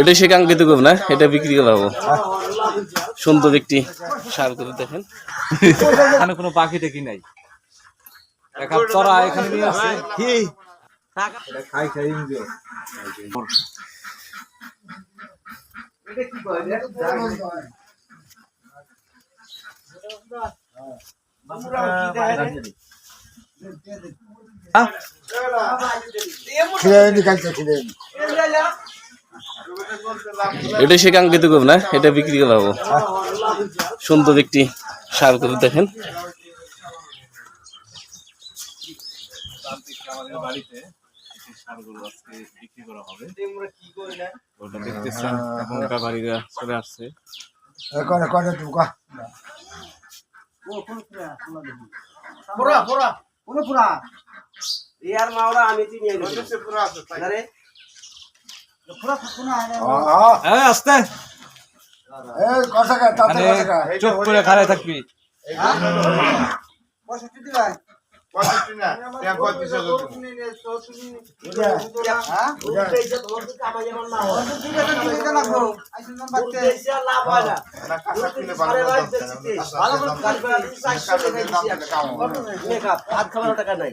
এটা সে কাঙ্ক্ষিত করব না এটা বিক্রি করা হব। সুন্দর একটি সার করে দেখেন। এখানে কোনো পাখি টাকি নাই। চড়া এখানে নিয়ে আসছে। কি? খাই খাই এনজয় এটা সে কাঙ্ক্ষিত করব না এটা বিক্রি করা হব। সুন্দর একটি সার করে দেখেন। বাড়িতে একটি আজকে বিক্রি করা হবে ওটা দেখতেছেন এখন ব্যাপারীরা চলে আসছে ইয়ার মাওরা আমি চিনি আস্তে। মানে চোখ করে থাকবি। ভাত খাবার টাকা নাই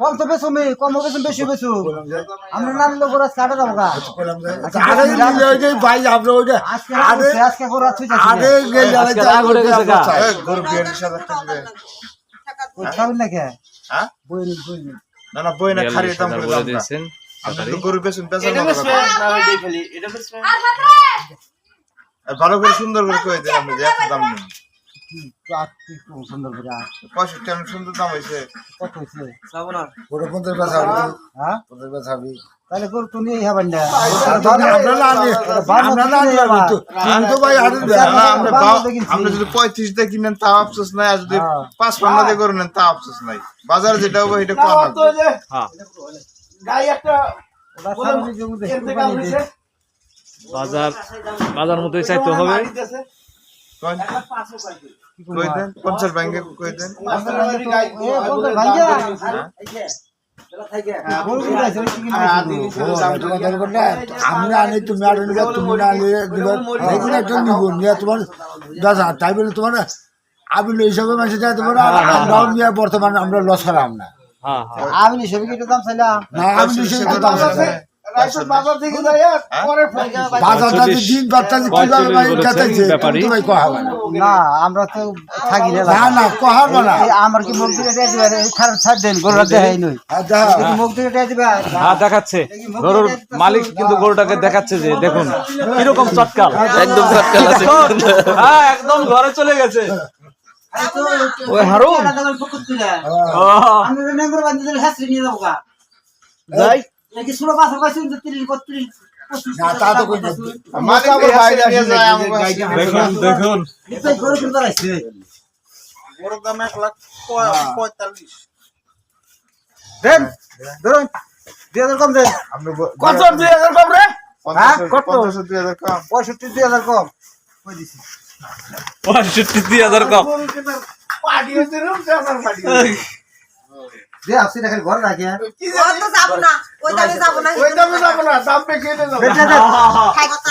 কম তো বেশি আমি কম বেশি বেশি বেশি আমরা নাম লোক ওরা গা। আচ্ছা আজকে করে আছি গেছে গা। গরু। খাবেন না কে? হ্যাঁ? বই বই না, না, বই না, খারির দাম করে বলে দিয়েছেন। আপনি গরু বেচুন, ভালো করে সুন্দর করে দেন যে এত দাম নেই সুন্দর করে পঁয়ষট্টি আমি সুন্দর দাম হয়েছে কত হয়েছে আমরা হ্যাঁ? তাহলে হবেন না। আপনি যদি পঁয়ত্রিশ দিয়ে কিনেন তা আফসোস নাই। আর যদি হ্যাঁ। পাঁচ পান্না দিয়ে করে নেন তা আফসোস নাই। বাজারে যেটা হবে সেটা কম হ্যাঁ। বাজার বাজার মতোই চাইতে হবে। কই কই দেন? পঞ্চাশ ব্যাংকে কই দেন? আমরা আনি তুমি আর তুমি না নিয়ে দিবে নিব নিয়ে তোমার দশ হাজার তাই বলে তোমার আমি তোমার আমরাও নিয়ে বর্তমানে আমরা লস করাম না আমি দাম চাইলাম। না আমি নিশ্চয়ই দাম আছে আমরা তো থাকি না। আমার কি মুখ দিকে খারাপ ছাড় দেন গরুটা দেখাই নই হ্যাঁ, মুখ দিকে হ্যাঁ দেখাচ্ছে। গরুর মালিক কিন্তু গরুটাকে দেখাচ্ছে যে দেখুন কীরকম চটকাল। একদম চটকাল আছে। হ্যাঁ একদম ঘরে চলে গেছে। ওই হারুন। ও, আমি নেমরে বান্ধি দিলে হাসি নিয়ে যাব যাই। নাকি ষোলো পাঁচ পাইছি তিরিশ বত্রিশ পঁচিশ না তা তো কই না। মালিক আবার বাইরে নিয়ে যায় আমার কাছে। দেখুন দেখুন। এই গরু কিনতে আসছে গরুর দাম এক লাখ পঁয়- পঁয়তাল্লিশ। দেন ধরুন দুই হাজার কম দেন। আপনি ব- কত দুই হাজার কম রে? হ্যাঁ, দুই হাজার কম। পঁয়ষট্টি দুই হাজার কম। কই দিছি? পঁয়ষট্টি দুই হাজার কম। দেখেন ঘরে রাখি তো যাব না ওই দামে যাব না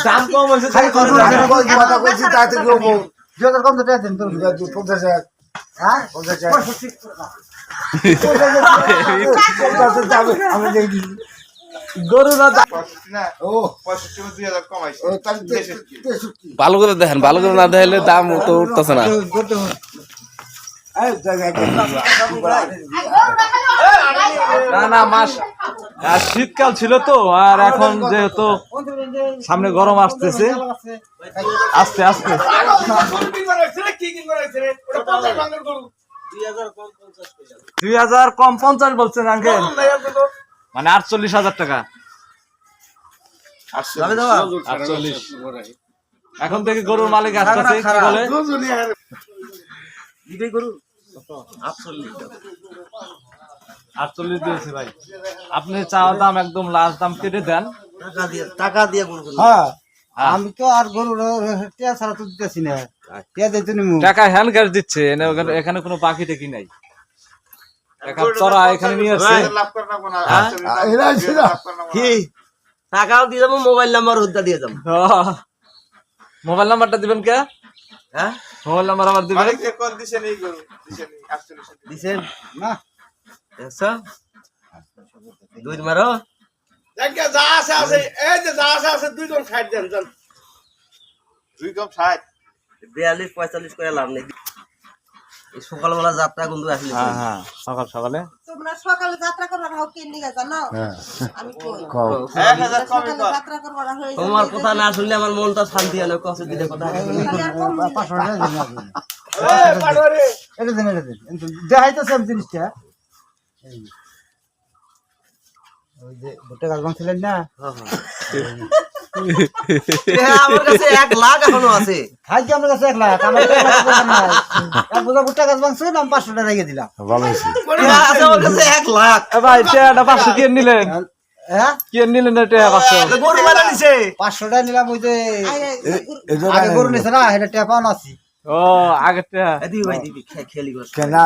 দাম কম খালি কত কথা কইছি তাতে কি হব কম তো দেন হ্যাঁ? আমি দুই ভালো করে দেখেন ভালো করে না দেখলে দাম তো উঠতেছে না। না না মাস আর শীতকাল ছিল তো আর এখন যেহেতু সামনে গরম আসতেছে আস্তে আস্তে। দুই হাজার কম পঞ্চাশ বলছেন আঙ্কেল। মানে আটচল্লিশ হাজার টাকা। আটচল্লিশ। এখন থেকে গরুর মালিক আসতেছে কি বলে? আটচল্লিশ। দিয়েছে ভাই। আপনি চাওয়া দাম একদম লাস্ট দাম কেটে দেন। টাকা দিয়ে গরু হ্যাঁ। আমি তো আর গরু টিয়া ছাড়া তো দিতেছি না। টিয়া দিতে নিমু। টাকা হ্যান্ড ক্যাশ দিচ্ছে এখানে কোনো বাকি টেকি নাই। টাকা চড়া এখানে নিয়ে আসছে। লাভ করে না। কোনো এরা ছিল টাকাও দিয়ে যাব মোবাইল নাম্বার হুদ্দা দিয়ে যাব। মোবাইল নাম্বারটা দিবেন কে? হ্যাঁ? মোবাইল নাম্বার আবার দিবেন? মালিক যে কোন দিছে নেই গরু দিছে নেই আটচল্লিশ দিছেন না দেখছ দুই দুই কম ষাট বিয়াল্লিশ পঁয়তাল্লিশ করে লাভ নেই। এই সকালবেলা যাত্রা কিন্তু আসলে হ্যাঁ হ্যাঁ সকাল সকালে। তোমরা সকালে যাত্রা করবার কিন জানো? আমি কই? করবার হয়ে তোমার কথা না শুনলে আমার মনটা শান্তি হলো কষ্ট দিলে। কথা এটা দেন এটা দেন। দেখাইতেছে আমি জিনিসটা। ওই যে ভুট্টা গাছ ভাঙছিলেন না আমার কাছে এক লাখ এখনও আছে খাই কি আমার কাছে এক লাখ আমার কাছে এক লাখ টাকা নাই। বোঝা ভুট্টা গাছ ভাঙছিল আমি পাঁচশো টাকা রেখে দিলাম ভালো আছে আমার কাছে এক লাখ এ ভাই টেয়াটা পাঁচশো কে নিলেন হ্যাঁ কে নিলেন না টেয়া পাঁচশো গরু মেলা নিছে পাঁচশো টাকা নিলাম ওই যে গরু নিছে না এটা টেপা আছি ও খেলি না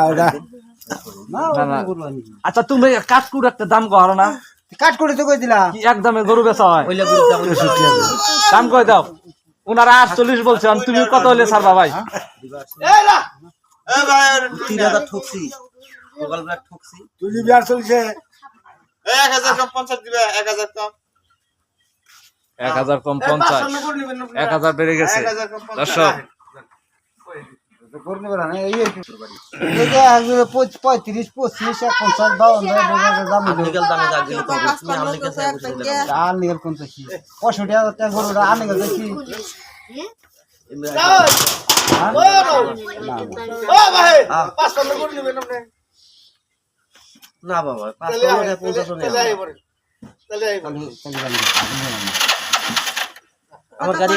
আচ্ছা তুমি কাঠকুট একটা দাম কর না। কাট করে তো কই দিলাম কি এক দামে গরু বেচা হয়? দাম দাম কই দাও? ওনারা আটচল্লিশ বলছে তুমি কত হলে ছাড়বা ভাই? এ তিন হাজার ঠকছি। ঠকছি। তুই বিয়ার চলছে। এক হাজার কম পঞ্চাশ দিবে এক হাজার কম। এক হাজার কম পঞ্চাশ। এক হাজার বেড়ে গেছে। দর্শক গরু নেবে না এই এই যে একজনে পঁচ- পঁয়ত্রিশ পঁচিশ এক পঞ্চাশ বাউন্ন আর নিগেল কোন পঁয়ষট্টি হাজার টাকা গরুটা আর নিগেল তো না বাবা পঞ্চাশশো নেই আমার গাড়ি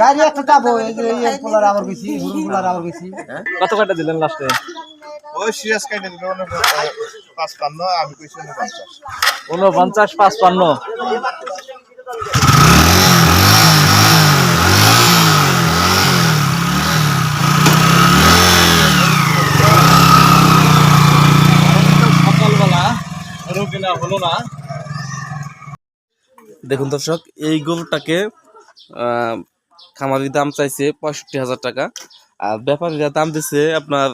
গাড়ি একটা যাব এই পোলার আবার গেছি হুরু পোলার আবার গেছি। কত কয়টা দিলেন লাস্টে ওই সিরিয়াস দিল পাঁচ পান্ন আমি কইছি পঞ্চাশ। উনপঞ্চাশ পাঁচপান্ন। সকালবেলা রোগিনা হলো না। দেখুন দর্শক, এই গরুটাকে খামারির দাম চাইছে পঁয়ষট্টি হাজার টাকা, আর ব্যাপারীরা দাম দিচ্ছে আপনার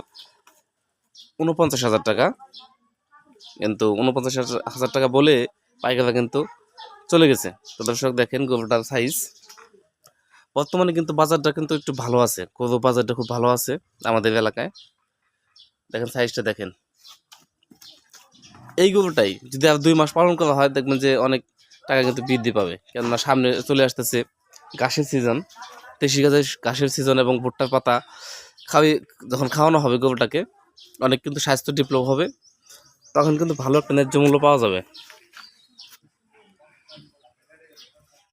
উনপঞ্চাশ হাজার টাকা। কিন্তু উনপঞ্চাশ হাজার- টাকা বলে পাইকাররা কিন্তু চলে গেছে। তো দর্শক দেখেন গরুটার সাইজ বর্তমানে কিন্তু বাজারটা কিন্তু একটু ভালো আছে। গরু বাজারটা খুব ভালো আছে আমাদের এলাকায়। দেখেন সাইজটা দেখেন। এই গরুটাই যদি আর দুই মাস পালন করা হয়, দেখবেন যে অনেক টাকা কিন্তু বৃদ্ধি পাবে। কেননা সামনে চলে আসতেছে ঘাসের সিজন দেশি গাছের, ঘাসের সিজন এবং ভুট্টার পাতা খাওয়াই যখন খাওয়ানো হবে গোবরটাকে, অনেক কিন্তু স্বাস্থ্য ডেভেলপ হবে, তখন কিন্তু ভালো একটা ন্যায্য মূল্য পাওয়া যাবে।